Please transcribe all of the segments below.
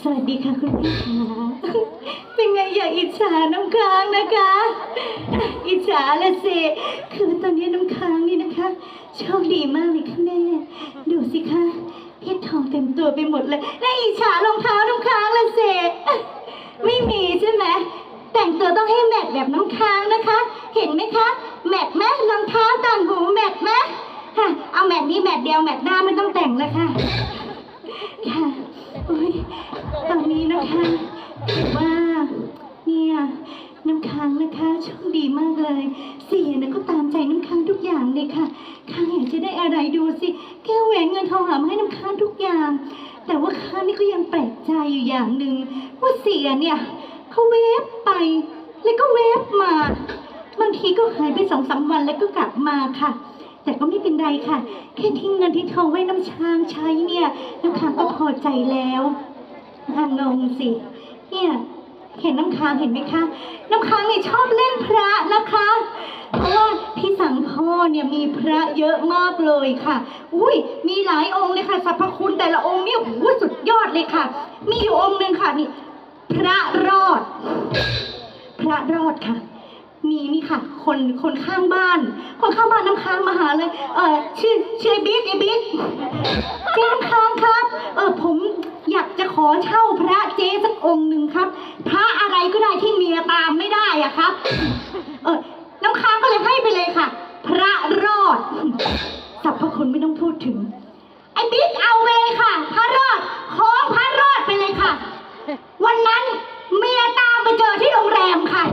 สวัสดีค่ะคุณพี่ขาเป็นไงอย่าอิจฉาน้ำค้างนะคะ อิจฉาละสิคือตอนนี้น้ำค้างนี่นะคะ โชคดีมากเลยค่ะแม่ดูสิคะเพชรทองเต็มตัวไปหมดเลย และอิจฉารองเท้าน้ำค้างละสิไม่มีใช่ไหมแต่งตัวต้องให้แมทแบบน้ำค้างนะคะ เห็นไหมคะแมทไหมรองเท้าต่างหูแมทไหมฮะเอาแมทนี้แมทเดียวแมทหน้าไม่ต้องแต่งแล้วค่ะ ตอนนี้นะคะถือว่าเนี่ยน้ำค้างนะคะโชคดีมากเลย เสียนะก็ตามใจน้ำค้างทุกอย่างเลยค่ะค้างอยากจะได้อะไรดูสิ แก้วแหวนเงินทองหามาให้น้ำค้างทุกอย่าง แต่ว่าค้างนี่ก็ยังแปลกใจอยู่อย่างหนึ่งว่าเสียเนี่ยเขาเวฟไป แล้วก็เวฟมา บางทีก็หายไปสองสามวันแล้วก็กลับมาค่ะ แต่ก็ไม่เป็นไรค่ะ แค่ทิ้งเงินที่ทองไว้น้ำช้างใช้เนี่ยน้ำค้างก็พอใจแล้ว อ่างสิเนี่ยเห็นน้ำค้างเห็นไหมคะ น้ำค้างเนี่ยชอบเล่นพระนะคะ เพราะว่าพี่สังพ่อเนี่ยมีพระเยอะมากเลยค่ะ อุ้ยมีหลายองค์เลยค่ะสรรพคุณแต่ละองค์เนี่ยโอ้โหสุดยอดเลยค่ะ มีอยู่องค์หนึ่งค่ะนี่พระรอด พระรอดค่ะ มีนี่ค่ะ คนคนข้างบ้าน คนข้างบ้านน้ำค้างมาหาเลย เออชื่อชื่อไอ้บิ๊กไอ้บิ๊กเจ๊ ขอเช่าพระเจ๊สักองค์หนึ่งครับ พระอะไรก็ได้ที่เมียตามไม่ได้อะครับ เออน้ำค้างก็เลยให้ไปเลยค่ะ พระรอดสรรพคุณไม่ต้องพูดถึง ไอ้บิ๊กเอาไปเลยค่ะ พระรอดของพระรอดไปเลยค่ะ วันนั้นเมียตามไปเจอที่โรงแรมค่ะ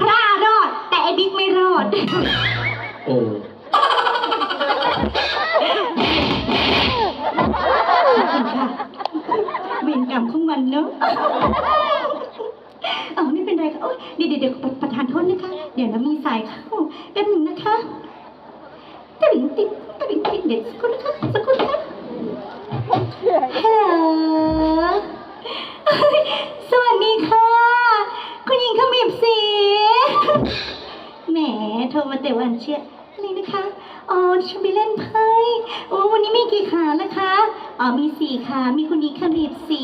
พระรอดแต่ไอ้บิ๊กไม่รอด โอ้ เนอะเอาไม่เป็นไรค่ะโอ๊ยเดี๋ยวเดี๋ยวเดี๋ยวประประธานโทษนะคะ เดี๋ยวเรามีสายเข้าแป๊บหนึงนะคะตะลิงติ๊งตะลิงติ๊งเดี๋ยวสักครู่นะคะสักครู่นะคะฮัลโหลเอ้ยสวัสดีค่ะ คุณหญิงขมิบสีแหมโทรมาแต่วันเชียร์อะไรนะคะ อ๋อฉันไปเล่นไพ่โอ้วันนี้มีกี่ขาแล้วคะ อ๋อมีสี่ขามีคุณหญิงขมิบสี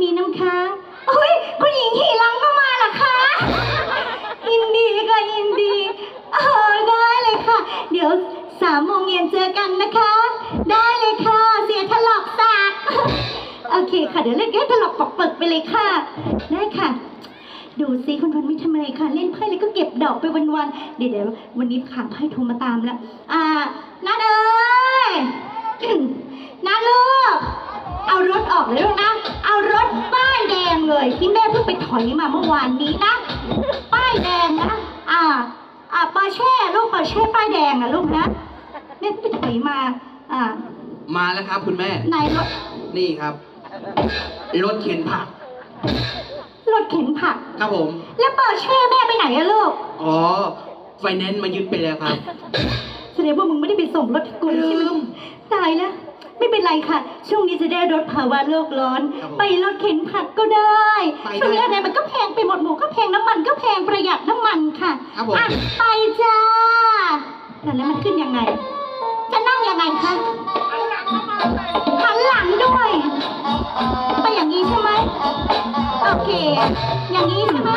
มีน้ำค้างโอ้ยคุณหญิงขี่ลังก็มาเหรอคะ ยินดีค่ะยินดีเออได้เลยค่ะ เดี๋ยวสามโมงเย็นเจอกันนะคะ ได้เลยค่ะ เสียถลอกสากโอเคค่ะ เดี๋ยวเล่นแค่ถลอกปอกเปิกไปเลยค่ะ ได้ค่ะดูซิคุณพันไม่ทำอะไรค่ะ เล่นไพ่แล้วก็เก็บดอกไปวันๆเดี๋ยวเดี๋ยววันนี้ขางไพ่โทรมาตามแล้ว อ่านัดเอ้ย อารถออกเลยลูกนะ เอารถป้ายแดงเลย ที่แม่เพิ่งไปถอยมาเมื่อวานนี้นะ ป้ายแดงนะ อ่า อ่าปอร์เช่ลูกปอร์เช่ป้ายแดงนะลูกนะแม่เพิ่งไปถอยมา อ่า มาแล้วครับคุณแม่ในรถ นี่ครับ รถเข็นผัก รถเข็นผัก ครับผม แล้วปอร์เช่แม่ไปไหนอะลูก อ๋อ ไฟแนนซ์มายึดไปแล้วครับ แสดงว่ามึงไม่ได้ไปส่งรถกูใช่ไหมลืมตายแล้ว ไม่เป็นไรค่ะ ช่วงนี้จะได้ลดภาวะโลกร้อน ครับผมไปรถเข็นผักก็ได้ ไปได้ช่วงนี้อะไรมันก็แพงไปหมดหมูก็แพงน้ำมันก็แพงประหยัดน้ำมันค่ะครับผม อะไปจ้าแต่แล้วมันขึ้นยังไง จะนั่งยังไงคะหันหลังด้วย ไปอย่างนี้ใช่ไหมโอเค อย่างนี้ใช่ไหม